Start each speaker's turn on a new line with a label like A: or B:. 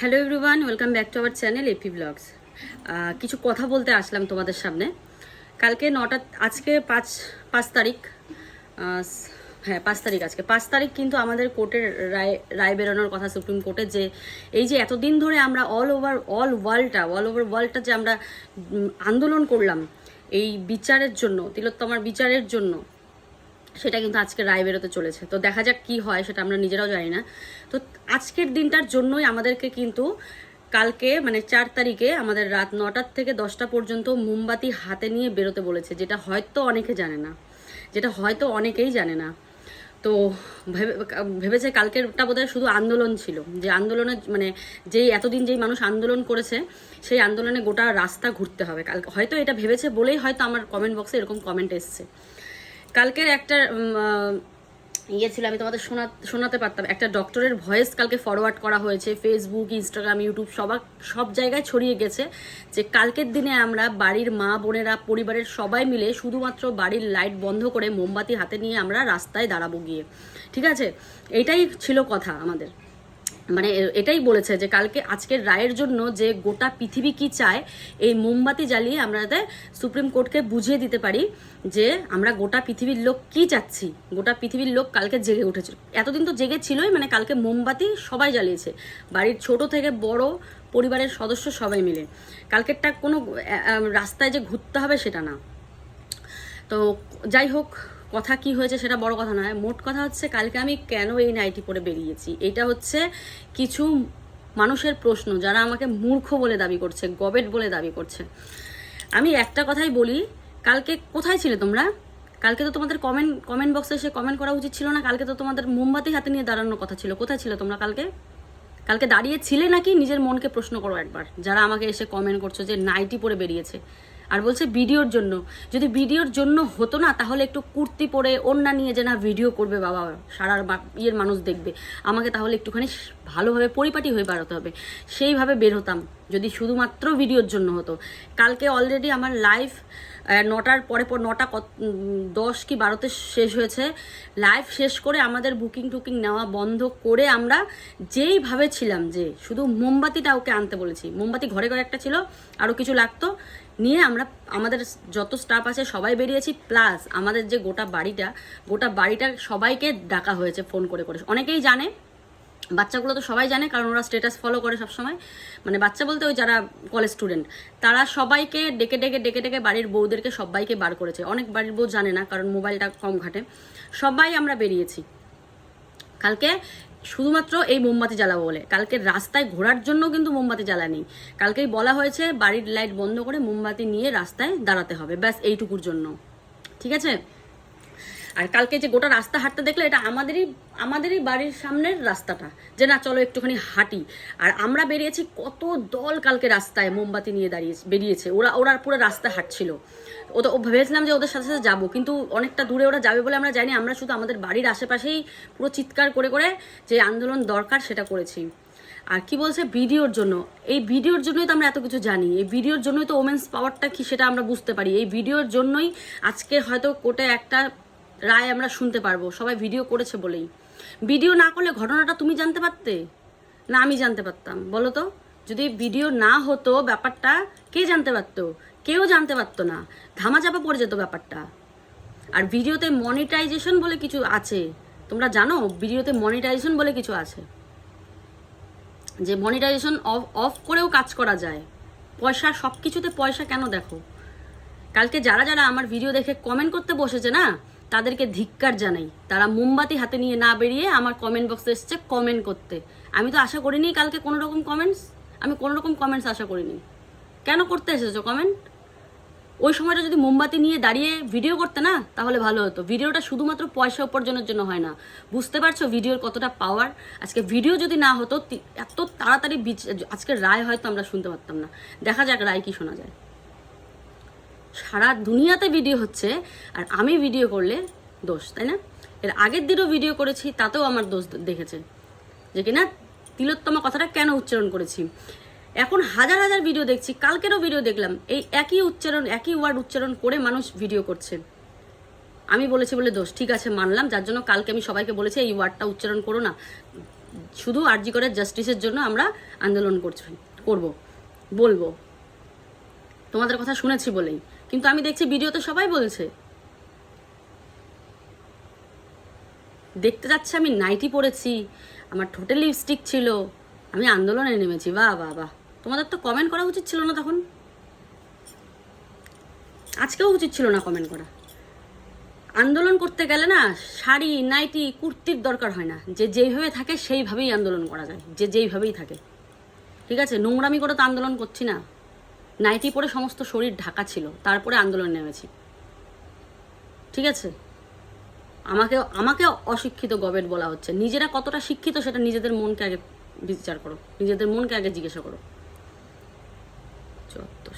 A: Hello everyone welcome back to our channel AP blogs কিছু কথা বলতে আসলাম তোমাদের সামনে। কালকে নটা, আজকে পাঁচ পাঁচ তারিখ হ্যাঁ পাঁচ তারিখ আজকে। পাঁচ তারিখ কিন্তু আমাদের কোর্টের রায় রায় বেরোনোর কথা সুপ্রিম কোর্টে যে এই যে এতদিন ধরে আমরা অল ওভার অল ওয়ার্ল্ডটা অল ওভার ওয়ার্ল্ডটা যে আমরা আন্দোলন করলাম এই বিচারের জন্য, তিলোত্তমার বিচারের জন্য সেটা কিন্তু আজকে রায় বেরোতে চলেছে। তো দেখা যাক কি হয়, সেটা আমরা নিজেরাও জানি না। তো আজকের দিনটার জন্যই আমাদেরকে কিন্তু কালকে মানে চার তারিখে আমাদের রাত নটার থেকে দশটা পর্যন্ত মোমবাতি হাতে নিয়ে বেরোতে বলেছে, যেটা হয়তো অনেকে জানে না। যেটা হয়তো অনেকেই জানে না। তো ভেবে, ভেবেছে কালকেরটা বোধহয় শুধু আন্দোলন ছিল। যে আন্দোলনের মানে যেই এতদিন যেই মানুষ আন্দোলন করেছে, সেই আন্দোলনে গোটা রাস্তা ঘুরতে হবে। কালকে হয়তো এটা ভেবেছে বলেই হয়তো আমার কমেন্ট বক্সে এরকম কমেন্ট এসছে। কালকের একটা ইয়ে ছিল, আমি তোমাদের শোনা, শোনাতে পারতাম। একটা ডক্টরের ভয়েস কালকে ফরওয়ার্ড করা হয়েছে ফেসবুক ইনস্টাগ্রাম ইউটিউব সবার, সব জায়গায় ছড়িয়ে গেছে যে কালকের দিনে আমরা বাড়ির মা, বোনেরা, পরিবারের সবাই মিলে শুধুমাত্র বাড়ির লাইট বন্ধ করে মোমবাতি হাতে নিয়ে আমরা রাস্তায় দাঁড়াবো গিয়ে। ঠিক আছে? এটাই ছিল কথা আমাদের। মানে এটাই বলেছে যে কালকে আজকের রায়ের জন্য যে গোটা পৃথিবী কি চায়, এই মোমবাতি জ্বালিয়ে আমরা সুপ্রিম কোর্টকে বুঝিয়ে দিতে পারি যে আমরা গোটা পৃথিবীর লোক কি চাচ্ছি। গোটা পৃথিবীর লোক কালকে জেগে উঠেছিল। এতদিন তো জেগে ছিলই মানে কালকে মোমবাতি সবাই জ্বালিয়েছে। বাড়ির ছোট থেকে বড় পরিবারের সদস্য সবাই মিলে। কালকেরটা কোনো রাস্তায় যে ঘুরতে হবে সেটা না। তো যাই হোক কথা কি হয়েছে সেটা বড় কথা নয়। মোট কথা হচ্ছে কালকে আমি কেন এই নাইটি পরে বেরিয়েছি? এটা হচ্ছে কিছু মানুষের প্রশ্ন যারা আমাকে মূর্খ বলে দাবি করছে, গবেট বলে দাবি করছে। আমি একটা কথাই বলি, কালকে কোথায় ছিলে তোমরা? কালকে তো তোমাদের কমেন্ট কমেন্ট বক্সে এসে কমেন্ট করা উচিত ছিল না, কালকে তো তোমাদের মোমবাতি হাতে নিয়ে দাঁড়ানোর কথা ছিল। কোথায় ছিল তোমরা কালকে? কালকে দাঁড়িয়ে ছিলে নাকি? নিজের মনকে প্রশ্ন করো একবার। যারা আমাকে এসে কমেন্ট করছ যে নাইটি পরে বেরিয়েছে। আর বলছে ভিডিওর জন্য। যদি ভিডিওর জন্য হতো না, তাহলে একটু কুর্তি পরে ওড়না নিয়ে যে না ভিডিও করবে বাবা সারার ইয়ের মানুষ দেখবে। আমাকে তাহলে একটুখানি ভালোভাবে পরিপাটি হয়ে বেরোতে হবে। সেইভাবে বের হতাম, যদি শুধুমাত্র ভিডিওর জন্য হতো। কালকে অলরেডি আমার লাইভ নটার পরে পর নটা কত দশ কি বারোতে শেষ হয়েছে। লাইভ শেষ করে আমাদের বুকিং টুকিং নেওয়া বন্ধ করে আমরা যেইভাবে ছিলাম যে শুধু মোমবাতিটা ওকে আনতে বলেছি। মোমবাতি ঘরে ঘরে একটা ছিল আরও কিছু লাগতো। নিয়ে আমরা আমাদের যত স্টাফ আছে সবাই বেরিয়েছি প্লাস আমাদের যে গোটা বাড়িটা গোটা বাড়িটা সবাইকে ডাকা হয়েছে ফোন করে করে। অনেকেই জানে বাচ্চাগুলো তো সবাই জানে, কারণ ওরা স্টেটাস ফলো করে সবসময়। মানে বাচ্চা বলতে ওই যারা কলেজ স্টুডেন্ট তারা সবাইকে ডেকে ডেকে ডেকে ডেকে বাড়ির বউদেরকে সবাইকে বার করেছে। অনেক বাড়ির বউ জানে না, কারণ মোবাইলটা কম ঘাটে। সবাই আমরা বেরিয়েছি। কালকে শুধুমাত্র এই মোমবাতি জ্বালাবো বলে। কালকে রাস্তায় ঘোরার জন্য কিন্তু মোমবাতি জ্বালানি। কালকেই বলা হয়েছে, বাড়ির লাইট বন্ধ করে মোমবাতি নিয়ে রাস্তায় দাঁড়াতে হবে। ব্যাস, এইটুকুর জন্য। ঠিক আছে? আর কালকে যে গোটা রাস্তা হাঁটতে দেখলে এটা আমাদেরই আমাদেরই বাড়ির সামনের রাস্তাটা, যে না, চলো একটুখানি হাঁটি। আর আমরা বেরিয়েছি, কত দল কালকে রাস্তায় মোমবাতি নিয়ে দাঁড়িয়ে বেরিয়েছে। ওরা ওরা পুরো রাস্তা হাঁটছিল। ও তো ভেবেছিলাম যে ওদের সাথে সাথে যাব, কিন্তু অনেকটা দূরে ওরা যাবে বলে আমরা জানি আমরা শুধু আমাদের বাড়ির আশেপাশেই পুরো চিৎকার করে করে যে আন্দোলন দরকার সেটা করেছি। আর কি বলছে? ভিডিওর জন্য। এই ভিডিওর জন্যই তো আমরা এত কিছু জানি। এই ভিডিওর জন্যই তো ওমেন্স পাওয়ারটা কি সেটা আমরা বুঝতে পারি। এই ভিডিওর জন্যই আজকে হয়তো কোর্টে একটা রায় আমরা শুনতে পারব, সবাই ভিডিও করেছে বলেই। ভিডিও না করলে ঘটনাটা তুমি জানতে পারতে? না, আমি জানতে পারতাম। বলো তো, যদি ভিডিও না হতো ব্যাপারটা, কে জানতে পারতো? কেউ জানতে পারতো না। ধামাচাপা পড়ে যেত ব্যাপারটা। আর ভিডিওতে মনিটাইজেশন বলে কিছু আছে। তোমরা জানো ভিডিওতে মনিটাইজেশন বলে কিছু আছে। যে মনিটাইজেশন অফ অফ করেও কাজ করা যায়। পয়সা সব কিছুতে পয়সা কেন দেখো? কালকে যারা যারা আমার ভিডিও দেখে কমেন্ট করতে বসেছে না তাদেরকে ধিক্কার জানাই। তারা মোমবাতি হাতে নিয়ে না বেরিয়ে আমার কমেন্ট বক্সে এসছে কমেন্ট করতে। আমি তো আশা করিনি কালকে কোনো রকম কমেন্টস আমি কোনো রকম কমেন্টস আশা করিনি। কেন করতে এসেছ কমেন্ট ওই সময়টা যদি মোমবাতি নিয়ে দাঁড়িয়ে ভিডিও করতে না, তাহলে ভালো হতো। ভিডিওটা শুধুমাত্র পয়সা উপার্জনের জন্য হয় না। বুঝতে পারছ ভিডিওর কতটা পাওয়ার আজকে ভিডিও যদি না হতো এত তাড়াতাড়ি আজকে রায় হয়তো আমরা শুনতে পারতাম না। দেখা যাক রায় কি শোনা যায়। সারা দুনিয়াতে ভিডিও হচ্ছে, আর আমি ভিডিও করলে দোষ, তাই না? এর আগের দিনও ভিডিও করেছি, তাতেও আমার দোষ দেখেছে। যে কিনা তিলোত্তমা কথাটা কেন উচ্চারণ করেছি? এখন হাজার হাজার ভিডিও দেখছি, কালকেরও ভিডিও দেখলাম, এই একই উচ্চারণ, একই ওয়ার্ড উচ্চারণ করে মানুষ ভিডিও করছে। আমি বলেছি বলে দোষ, ঠিক আছে, মানলাম, যার জন্য কালকে আমি সবাইকে বলেছি, এই ওয়ার্ডটা উচ্চারণ করো না। শুধু আরজি করে জাস্টিসের জন্য আমরা আন্দোলন করছি, করব, বলব। তোমাদের কথা শুনেছি বলেই। কিন্তু আমি দেখছি ভিডিওতে সবাই বলছে। দেখতে যাচ্ছে আমি নাইটি পরেছি, আমার ঠোঁটে লিপস্টিক ছিল, আমি আন্দোলনে নেমেছি, বাহ বাহ বাহ। তোমাদের তো কমেন্ট করা উচিত ছিল না তখন? আজকেও উচিত ছিল না কমেন্ট করা। আন্দোলন করতে গেলে না, শাড়ি, নাইটি, কুর্তির দরকার হয় না। যে যেইভাবে থাকে সেইভাবেই আন্দোলন করা যায়, যে যেইভাবেই থাকে। ঠিক আছে? নোংরামি করে তো আন্দোলন করছি না। নাইটি পরে সমস্ত শরীর ঢাকা ছিল, তারপরে আন্দোলন নেমেছি। ঠিক আছে? আমাকে আমাকে অশিক্ষিত গবেট বলা হচ্ছে। নিজেরা কতটা শিক্ষিত সেটা নিজেদের মনকে আগে বিচার করো। নিজেদের মনকে আগে জিজ্ঞাসা করো। চত্বর